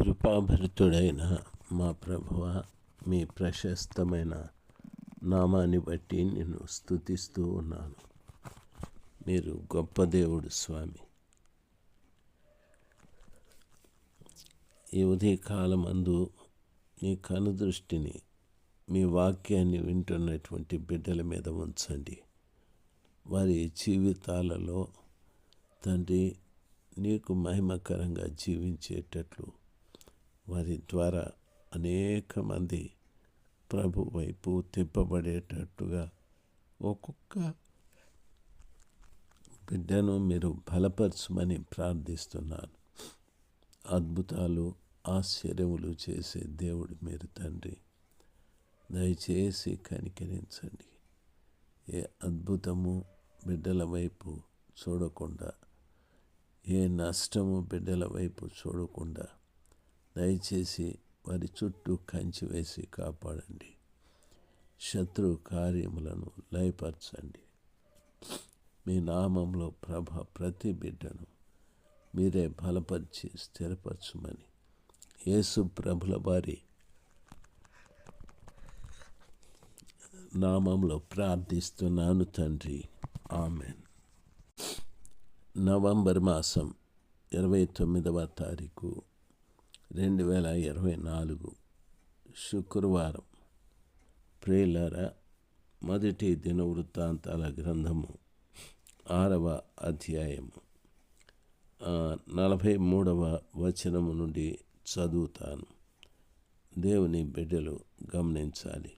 కృపాభరితుడైన మా ప్రభువ మీ ప్రశస్తమైన నామాన్ని బట్టి నేను స్థుతిస్తూ ఉన్నాను. మీరు గొప్ప దేవుడు స్వామి. ఈ ఉదయకాలమందు మీ కనుదృష్టిని మీ వాక్యాన్ని వింటున్నటువంటి బిడ్డల మీద ఉంచండి. వారి జీవితాలలో తండ్రి నీకు మహిమకరంగా జీవించేటట్లు వారి ద్వారా అనేక మంది ప్రభు వైపు తిప్పబడేటట్టుగా ఒక్కొక్క బిడ్డను మీరు బలపరచమని ప్రార్థిస్తున్నాను. అద్భుతాలు ఆశ్చర్యములు చేసే దేవుడు మీరు తండ్రి. దయచేసి కనికరించండి. ఏ అద్భుతము బిడ్డల వైపు చూడకుండా ఏ నష్టము బిడ్డల వైపు చూడకుండా దయచేసి వారి చుట్టూ కంచి వేసి కాపాడండి. శత్రు కార్యములను లయపరచండి. మీ నామంలో ప్రభ ప్రతి బిడ్డను మీరే బలపరిచి స్థిరపరచమని యేసు ప్రభుల వారి నామంలో ప్రార్థిస్తున్నాను తండ్రి. ఆమెన్. నవంబర్ మాసం ఇరవై తొమ్మిదవ తారీఖు రెండు వేల ఇరవై నాలుగు శుక్రవారం ప్రేలర మొదటి దినవృత్తాంతాల గ్రంథము ఆరవ అధ్యాయము నలభై మూడవ వచనము నుండి చదువుతాను. దేవుని బిడ్డలు గమనించాలి.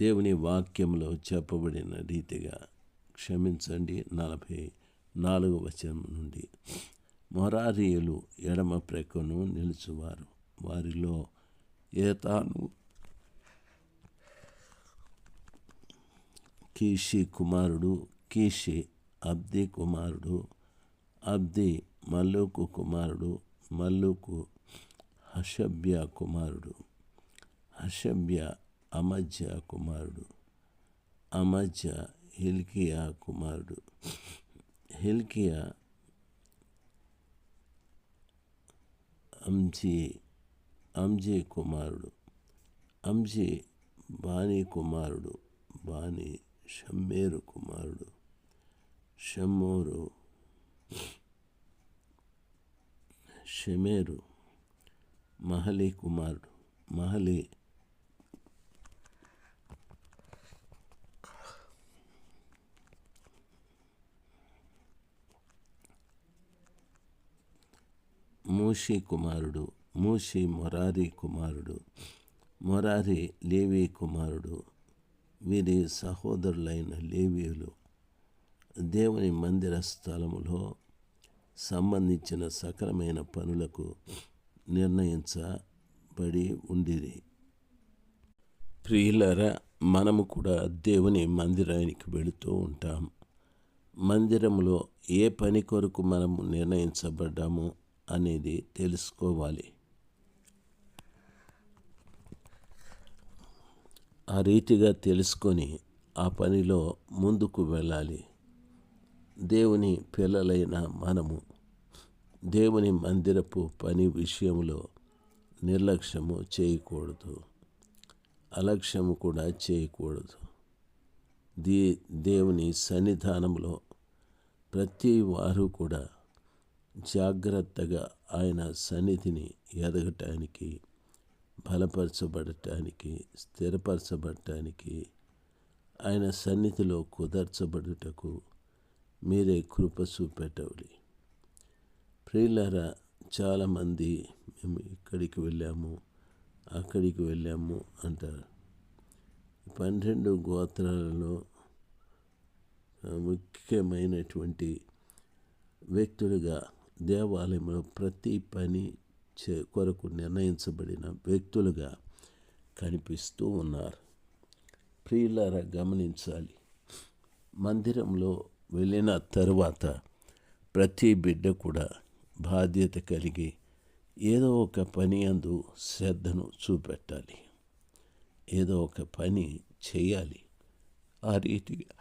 దేవుని వాక్యంలో చెప్పబడిన రీతిగా క్షమించండి నలభై నాలుగు వచనం నుండి. మొరారియులు ఎడమ ప్రక్కను నిలుచువారు. వారిలో ఏతాను కీషి కుమారుడు కీషి అబ్ది కుమారుడు అబ్ది మల్లుకు కుమారుడు మల్లుకు హషభ్య కుమారుడు హషభ్య అమజ్య కుమారుడు అమజ్య హిల్కియా కుమారుడు. హిల్కియా అంజీ అంజీ కుమారుడు అంజీ బానీ కుమారుడు బాణి షమ్మేరు కుమారుడు షమ్మూరు షమేరు మహలి కుమారుడు మహలి మూషి కుమారుడు మూషి మొరారి కుమారుడు మొరారి లేవి కుమారుడు. వీరి సహోదరులైన లేవీయులు దేవుని మందిర స్థలములో సంబంధించిన సకలమైన పనులకు నిర్ణయించబడి ఉండిరి. ప్రియులరా మనము కూడా దేవుని మందిరానికి వెళుతూ ఉంటాం. మందిరంలో ఏ పని కొరకు మనము నిర్ణయించబడ్డామో? అనేది తెలుసుకోవాలి. ఆ రీతిగా తెలుసుకొని ఆ పనిలో ముందుకు వెళ్ళాలి. దేవుని పిల్లలైన మనము దేవుని మందిరపు పని విషయంలో నిర్లక్ష్యము చేయకూడదు. అలక్ష్యము కూడా చేయకూడదు. దే దేవుని సన్నిధానంలో ప్రతి వారు కూడా జాగ్రత్తగా ఆయన సన్నిధిని ఎదగటానికి బలపరచబడటానికి స్థిరపరచబడటానికి ఆయన సన్నిధిలో కుదర్చబడుటకు మీరే కృప చూపెట్టవాలి. ప్రియులరా చాలామంది మేము ఇక్కడికి వెళ్ళాము అక్కడికి వెళ్ళాము అంటారు. పన్నెండు గోత్రాలలో ముఖ్యమైనటువంటి వ్యక్తులుగా దేవాలయంలో ప్రతి పని చే కొరకు నిర్ణయించబడిన వ్యక్తులుగా కనిపిస్తూ ఉన్నారు. ప్రియులారా గమనించాలి. మందిరంలో వెళ్ళిన తరువాత ప్రతి బిడ్డ కూడా బాధ్యత కలిగి ఏదో ఒక పని అందు శ్రద్ధను చూపెట్టాలి. ఏదో ఒక పని చేయాలి. ఆ రీతిగా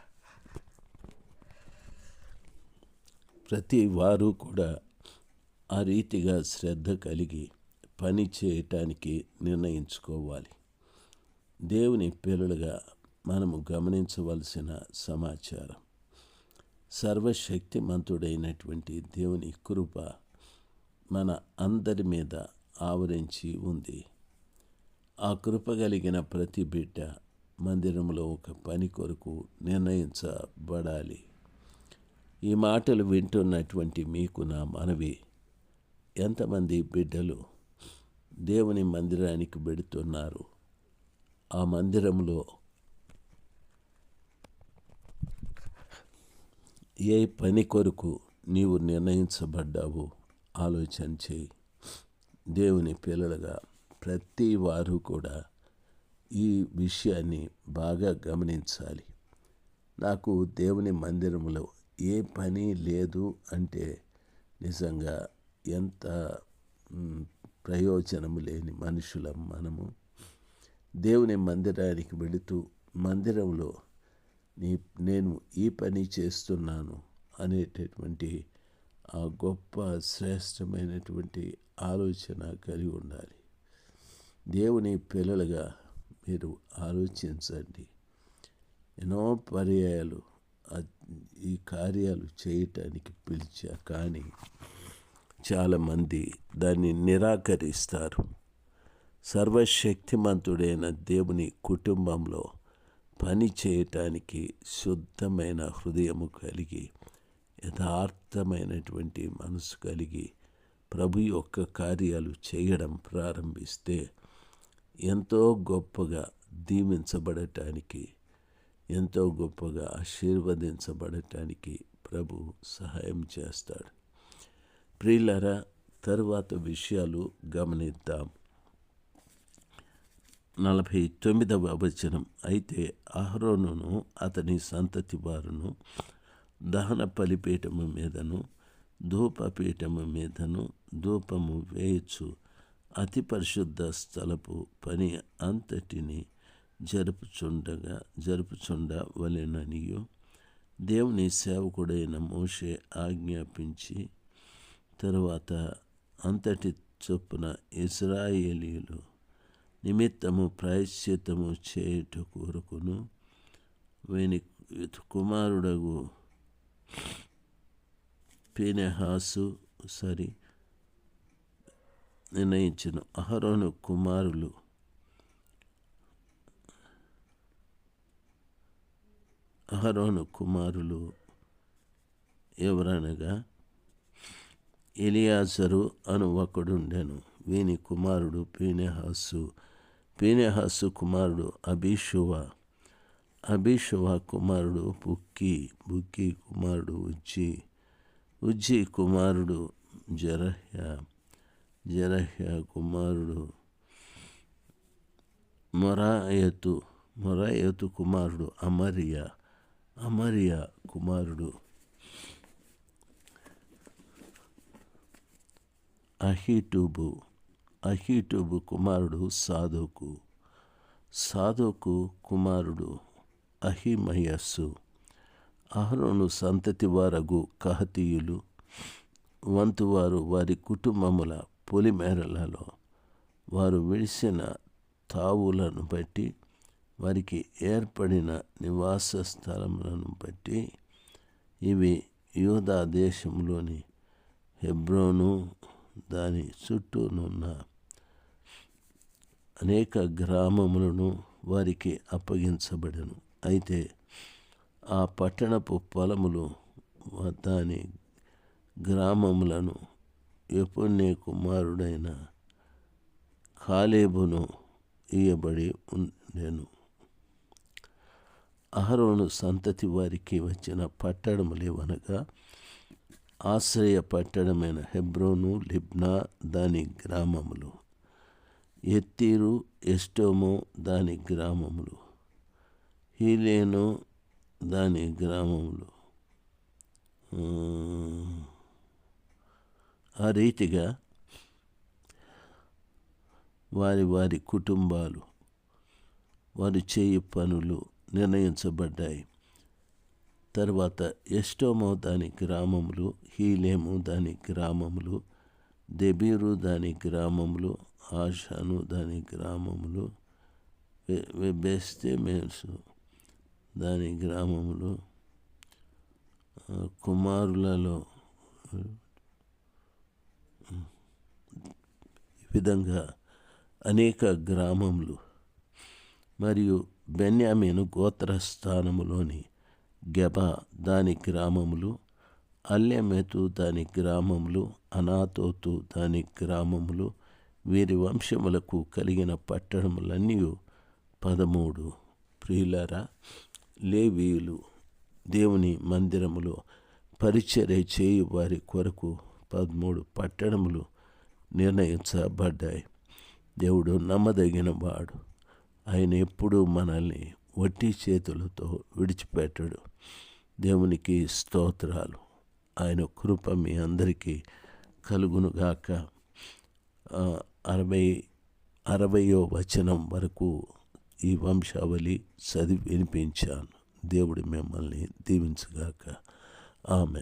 ప్రతి వారు కూడా ఆ రీతిగా శ్రద్ధ కలిగి పని చేయటానికి నిర్ణయించుకోవాలి. దేవుని పిల్లలుగా మనము గమనించవలసిన సమాచారం. సర్వశక్తిమంతుడైనటువంటి దేవుని కృప మన అందరి మీద ఆవరించి ఉంది. ఆ కృప కలిగిన ప్రతి బిడ్డ మందిరంలో ఒక పని కొరకు నిర్ణయించబడాలి. ఈ మాటలు వింటున్నటువంటి మీకు నా మనవి. ఎంతమంది బిడ్డలు దేవుని మందిరానికి పెడుతున్నారు ఆ మందిరంలో ఏ పని కొరకు నీవు నిర్ణయించబడ్డావో ఆలోచన చేయి. దేవుని పిల్లలుగా ప్రతి వారు కూడా ఈ విషయాన్ని బాగా గమనించాలి. నాకు దేవుని మందిరంలో ఏ పని లేదు అంటే నిజంగా ఎంత ప్రయోజనము లేని మనుషులం మనము దేవుని మందిరానికి వెళుతూ మందిరంలో నీ నేను ఈ పని చేస్తున్నాను అనేటటువంటి ఆ గొప్ప శ్రేష్టమైనటువంటి ఆలోచన కలిగి ఉండాలి. దేవుని పిల్లలుగా మీరు ఆలోచించండి. ఎన్నో పర్యాయాలు ఈ కార్యాలు చేయటానికి పిలిచా కానీ చాలామంది దాన్ని నిరాకరిస్తారు. సర్వశక్తిమంతుడైన దేవుని కుటుంబంలో పని చేయటానికి శుద్ధమైన హృదయము కలిగి యథార్థమైనటువంటి మనసు కలిగి ప్రభు యొక్క కార్యాలు చేయడం ప్రారంభిస్తే ఎంతో గొప్పగా దీవించబడటానికి ఎంతో గొప్పగా ఆశీర్వదించబడటానికి ప్రభు సహాయం చేస్తాడు. ప్రియులరా తరువాత విషయాలు గమనిద్దాం. నలభై తొమ్మిదవ వచనం. అయితే అహరోనును అతని సంతతి వారును దహన బలిపీఠము మీదను ధూపపీఠము మీదను ధూపము వేయచ్చు. అతి పరిశుద్ధ స్థలపు పని అంతటిని జరుపుచుండగా జరుపుచుండ వలెననియు దేవుని సేవకుడైన మోషే ఆజ్ఞాపించి తరువాత అంతటి చొప్పున ఇస్రాయేలీలు నిమిత్తము ప్రాయశ్చిత్తము చేయుట కోరుకును వీని కుమారుడగు పీనెహాసు సరి నిర్ణయించిన. అహరోను కుమారులు అహరోను కుమారులు ఎవరనగా ఎలియాజరు అను ఒకడుండెను. వీని కుమారుడు పీనెహాసు. పీనెహాసు కుమారుడు అభిషువ అభిషువ కుమారుడు బుక్కి. బుక్కి కుమారుడు ఉజ్జి. ఉజ్జి కుమారుడు జరహ్య. జరహ్య కుమారుడు మొరాయతు. మొరాయతు కుమారుడు అమర్య. అమర్య కుమారుడు అహీటూబు అహీటూబు కుమారుడు సాధోకు సాధోకు కుమారుడు అహిమయస్సు అహరోను సంతతి వారగు కహతీయులు వంతువారు వారి కుటుంబముల పొలిమేరలలో వారు విడిసిన తావులను బట్టి వారికి ఏర్పడిన నివాస స్థలములను బట్టి ఇవి యూదా దేశంలోని హెబ్రోను దాని చుట్టూనున్న అనేక గ్రామములను వారికి అప్పగించబడను. అయితే ఆ పట్టణపు పొలములు దాని గ్రామములను ఎపుణ్య కుమారుడైన కాలేబును ఇయ్యబడి ఉండెను. అహరోను సంతతి వారికి వచ్చిన పట్టణములేవనగా ఆశ్రయ పట్టణమైన హెబ్రోను లిబ్నా దాని గ్రామములు. ఎత్తీరు ఎస్టోము దాని గ్రామములు. హీలేను దాని గ్రామములు. ఆ రీతిగా వారి వారి కుటుంబాలు వారి చేయి పనులు నిర్ణయించబడ్డాయి. తర్వాత ఎస్టోమో దాని గ్రామములు హీలేము దాని గ్రామములు దెబీరు దాని గ్రామములు ఆషాను దాని గ్రామములు బెస్తే మేసు దాని గ్రామములు కుమారులలో ఈ విధంగా అనేక గ్రామములు. మరియు బెన్యామీను గోత్రస్థానములోని గెబ దాని గ్రామములు అల్లెమెతు దాని గ్రామములు అనాతోతు దాని గ్రామములు వీరి వంశములకు కలిగిన పట్టణములన్నీ పదమూడు. ప్రియులరా లేవీయులు దేవుని మందిరములో పరిచర్య చేయు వారి కొరకు పదమూడు పట్టణములు నిర్ణయించబడ్డాయి. దేవుడు నమ్మదగిన వాడు. ఆయన ఎప్పుడూ మనల్ని వట్టి చేతులతో విడిచిపెట్టడు. దేవునికి స్తోత్రాలు. ఆయన కృప మీ అందరికీ కలుగునుగాక. అరవై అరవయో వచనం వరకు ఈ వంశావళి చదివి వినిపించాను. దేవుడు మిమ్మల్ని దీవించుగాక. ఆమె